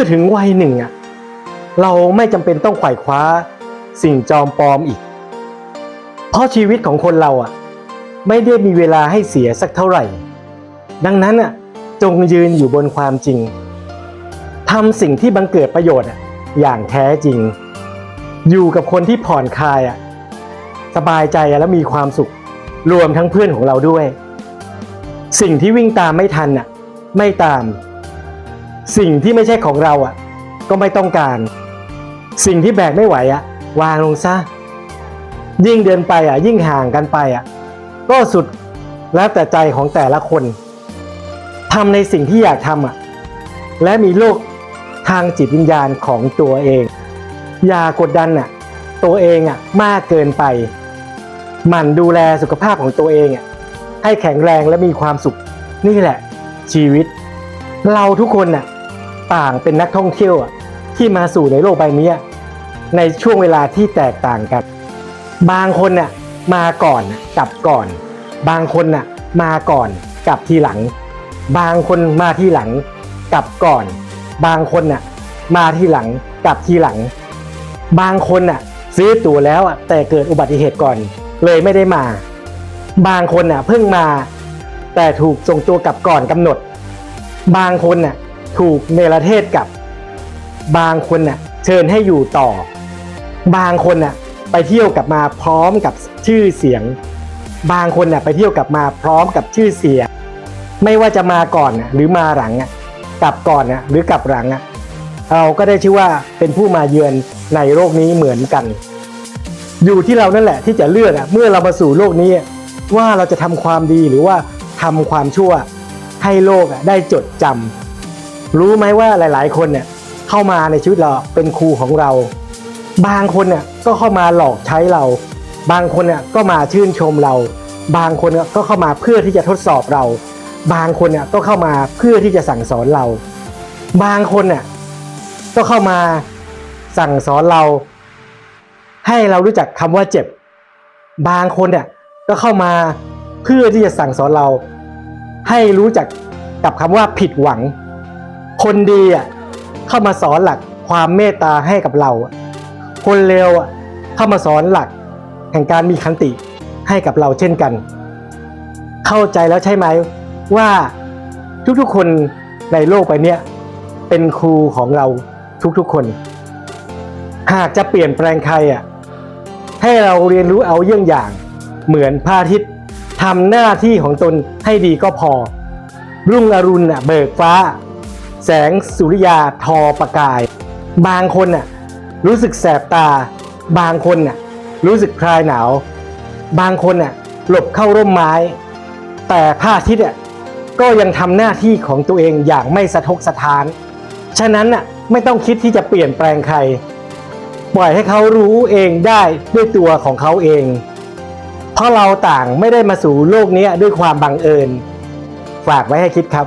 มื่อถึงวัยหนึ่งอะเราไม่จำเป็นต้องไขว่คว้าสิ่งจอมปลอมอีก เพราะชีวิตของคนเราอะไม่ได้มีเวลาให้เสียสักเท่าไหร่ ดังนั้นอะจงยืนอยู่บนความจริงทำสิ่งที่บังเกิดประโยชน์อย่างแท้จริง อยู่กับคนที่ผ่อนคลายอะสบายใจและมีความสุขรวมทั้งเพื่อนของเราด้วย สิ่งที่วิ่งตามไม่ทันอะไม่ตาม สิ่งที่ไม่ใช่ของเราอะ ก็ไม่ต้องการ สิ่งที่แบกไม่ไหวอะ วางลงซะ ยิ่งเดินไปอะ ยิ่งห่างกันไปอะ ก็สุดแล้วแต่ใจของแต่ละคนทำในสิ่งที่อยากทำอะ และมีโลกทางจิตวิญญาณของตัวเอง อย่ากดดันอะ ตัวเองอะมากเกินไป หมั่นดูแลสุขภาพของตัวเองอะให้แข็งแรงและมีความสุขนี่แหละชีวิต เราทุกคนน่ะ ต่างเป็นนักท่องเที่ยวที่มาสู่ในโลกใบนี้ในช่วงเวลาที่แตกต่างกัน บางคนน่ะมาก่อนกลับก่อน บางคนน่ะมาก่อนกลับทีหลัง บางคนมาที่หลังกลับก่อน บางคนน่ะมาที่หลังกลับทีหลัง บางคนน่ะซื้อตั๋วแล้วอะแต่เกิดอุบัติเหตุก่อน เลยไม่ได้มา บางคนน่ะเพิ่งมา แต่ถูกส่งตัวกลับก่อนกำหนด บางคนน่ะ ถูกเนรเทศกับบางคนน่ะเชิญให้อยู่ต่อ บางคนน่ะไปเที่ยวกลับมาพร้อมกับชื่อเสียง บางคนน่ะไปเที่ยวกลับมาพร้อมกับชื่อเสียง ไม่ว่าจะมาก่อนน่ะหรือมาหลังอะกลับก่อนน่ะหรือกลับหลังอะเราก็ได้ชื่อว่าเป็นผู้มาเยือนในโลกนี้เหมือนกัน อยู่ที่เรานั่นแหละที่จะเลือกอะเมื่อเรามาสู่โลกนี้ว่าเราจะทำความดีหรือว่าทำความชั่วให้โลกได้จดจำ รู้ไหมว่าหลาย ๆ คนเนี่ยเข้ามาในชีวิตเราเป็นครูของเรา บางคนเนี่ยก็เข้ามาหลอกใช้เรา บางคนเนี่ยก็มาชื่นชมเรา บางคนเนี่ยก็เข้ามาเพื่อที่จะทดสอบเรา บางคนเนี่ยก็เข้ามาเพื่อที่จะสั่งสอนเรา บางคนเนี่ยก็เข้ามาสั่งสอนเรา ให้เรารู้จักคำว่าเจ็บ บางคนเนี่ยก็เข้ามาเพื่อที่จะสั่งสอนเรา ให้รู้จักกับคำว่าผิดหวัง คนดีอะเข้ามาสอนหลักความเมตตาให้กับเรา คนเลวอะเข้ามาสอนหลักแห่งการมีคันติให้กับเราเช่นกัน เข้าใจแล้วใช่ไหมว่าทุกๆคนในโลกใบนี้เป็นครูของเราทุกๆคน หากจะเปลี่ยนแปลงใครอะให้เราเรียนรู้เอาเยี่ยงอย่าง เหมือนพระอาทิตย์ทำหน้าที่ของตนให้ดีก็พอ รุ่งอรุณน่ะเบิกฟ้า แสงสุริยาทอประกาย บางคนน่ะรู้สึกแสบตา บางคนน่ะรู้สึกคลายหนาว บางคนน่ะหลบเข้าร่มไม้ แต่พระอาทิตย์อะก็ยังทำหน้าที่ของตัวเองอย่างไม่สะทกสะท้าน ฉะนั้นน่ะไม่ต้องคิดที่จะเปลี่ยนแปลงใคร ปล่อยให้เขารู้เองได้ด้วยตัวของเขาเอง เพราะเราต่างไม่ได้มาสู่โลกนี้ด้วยความบังเอิญ ฝากไว้ให้คิดครับ